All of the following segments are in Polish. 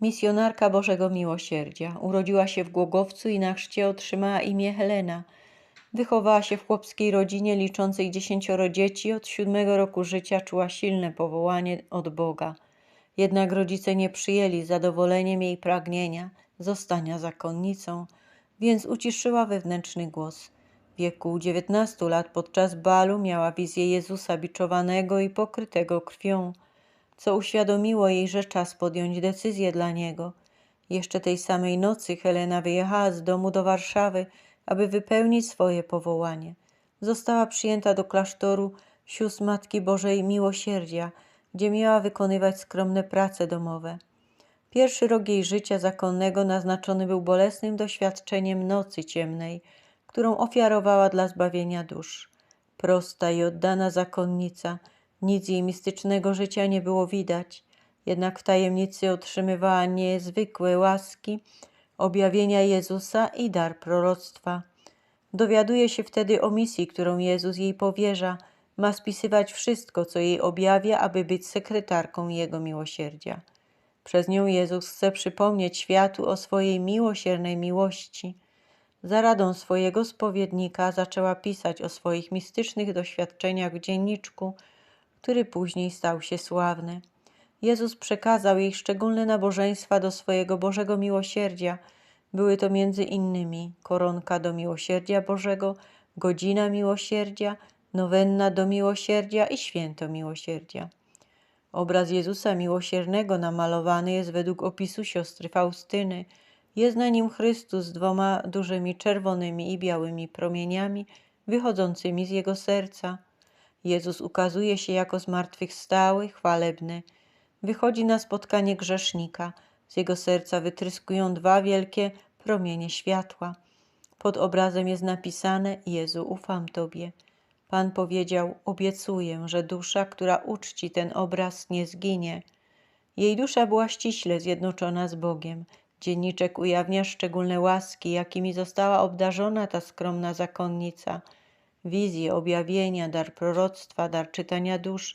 misjonarka Bożego Miłosierdzia. Urodziła się w Głogowcu i na chrzcie otrzymała imię Helena. Wychowała się w chłopskiej rodzinie liczącej dziesięcioro dzieci. Od siódmego roku życia czuła silne powołanie od Boga. Jednak rodzice nie przyjęli zadowoleniem jej pragnienia zostania zakonnicą, więc uciszyła wewnętrzny głos. W wieku 19 lat podczas balu miała wizję Jezusa biczowanego i pokrytego krwią, co uświadomiło jej, że czas podjąć decyzję dla Niego. Jeszcze tej samej nocy Helena wyjechała z domu do Warszawy, aby wypełnić swoje powołanie. Została przyjęta do klasztoru sióstr Matki Bożej Miłosierdzia, gdzie miała wykonywać skromne prace domowe. Pierwszy rok jej życia zakonnego naznaczony był bolesnym doświadczeniem nocy ciemnej, którą ofiarowała dla zbawienia dusz. Prosta i oddana zakonnica, nic jej mistycznego życia nie było widać, jednak w tajemnicy otrzymywała niezwykłe łaski, objawienia Jezusa i dar proroctwa. Dowiaduje się wtedy o misji, którą Jezus jej powierza, ma spisywać wszystko, co jej objawia, aby być sekretarką Jego miłosierdzia. Przez nią Jezus chce przypomnieć światu o swojej miłosiernej miłości. Za radą swojego spowiednika zaczęła pisać o swoich mistycznych doświadczeniach w dzienniczku, który później stał się sławny. Jezus przekazał jej szczególne nabożeństwa do swojego Bożego miłosierdzia. Były to między innymi koronka do miłosierdzia Bożego, godzina miłosierdzia, nowenna do miłosierdzia i święto miłosierdzia. Obraz Jezusa Miłosiernego namalowany jest według opisu siostry Faustyny. Jest na nim Chrystus z dwoma dużymi czerwonymi i białymi promieniami wychodzącymi z jego serca. Jezus ukazuje się jako zmartwychwstały, chwalebny. Wychodzi na spotkanie grzesznika. Z jego serca wytryskują dwa wielkie promienie światła. Pod obrazem jest napisane: Jezu, ufam Tobie. Pan powiedział: Obiecuję, że dusza, która uczci ten obraz, nie zginie. Jej dusza była ściśle zjednoczona z Bogiem. Dzienniczek ujawnia szczególne łaski, jakimi została obdarzona ta skromna zakonnica. Wizje, objawienia, dar proroctwa, dar czytania dusz,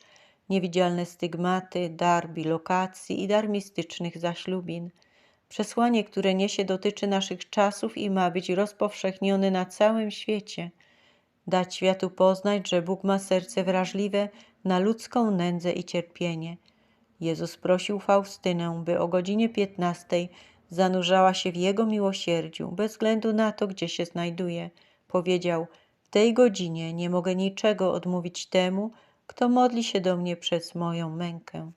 niewidzialne stygmaty, dar bilokacji i dar mistycznych zaślubin. Przesłanie, które niesie, dotyczy naszych czasów i ma być rozpowszechnione na całym świecie – dać światu poznać, że Bóg ma serce wrażliwe na ludzką nędzę i cierpienie. Jezus prosił Faustynę, by o godzinie piętnastej zanurzała się w Jego miłosierdziu, bez względu na to, gdzie się znajduje. Powiedział, tej godzinie nie mogę niczego odmówić temu, kto modli się do mnie przez moją mękę.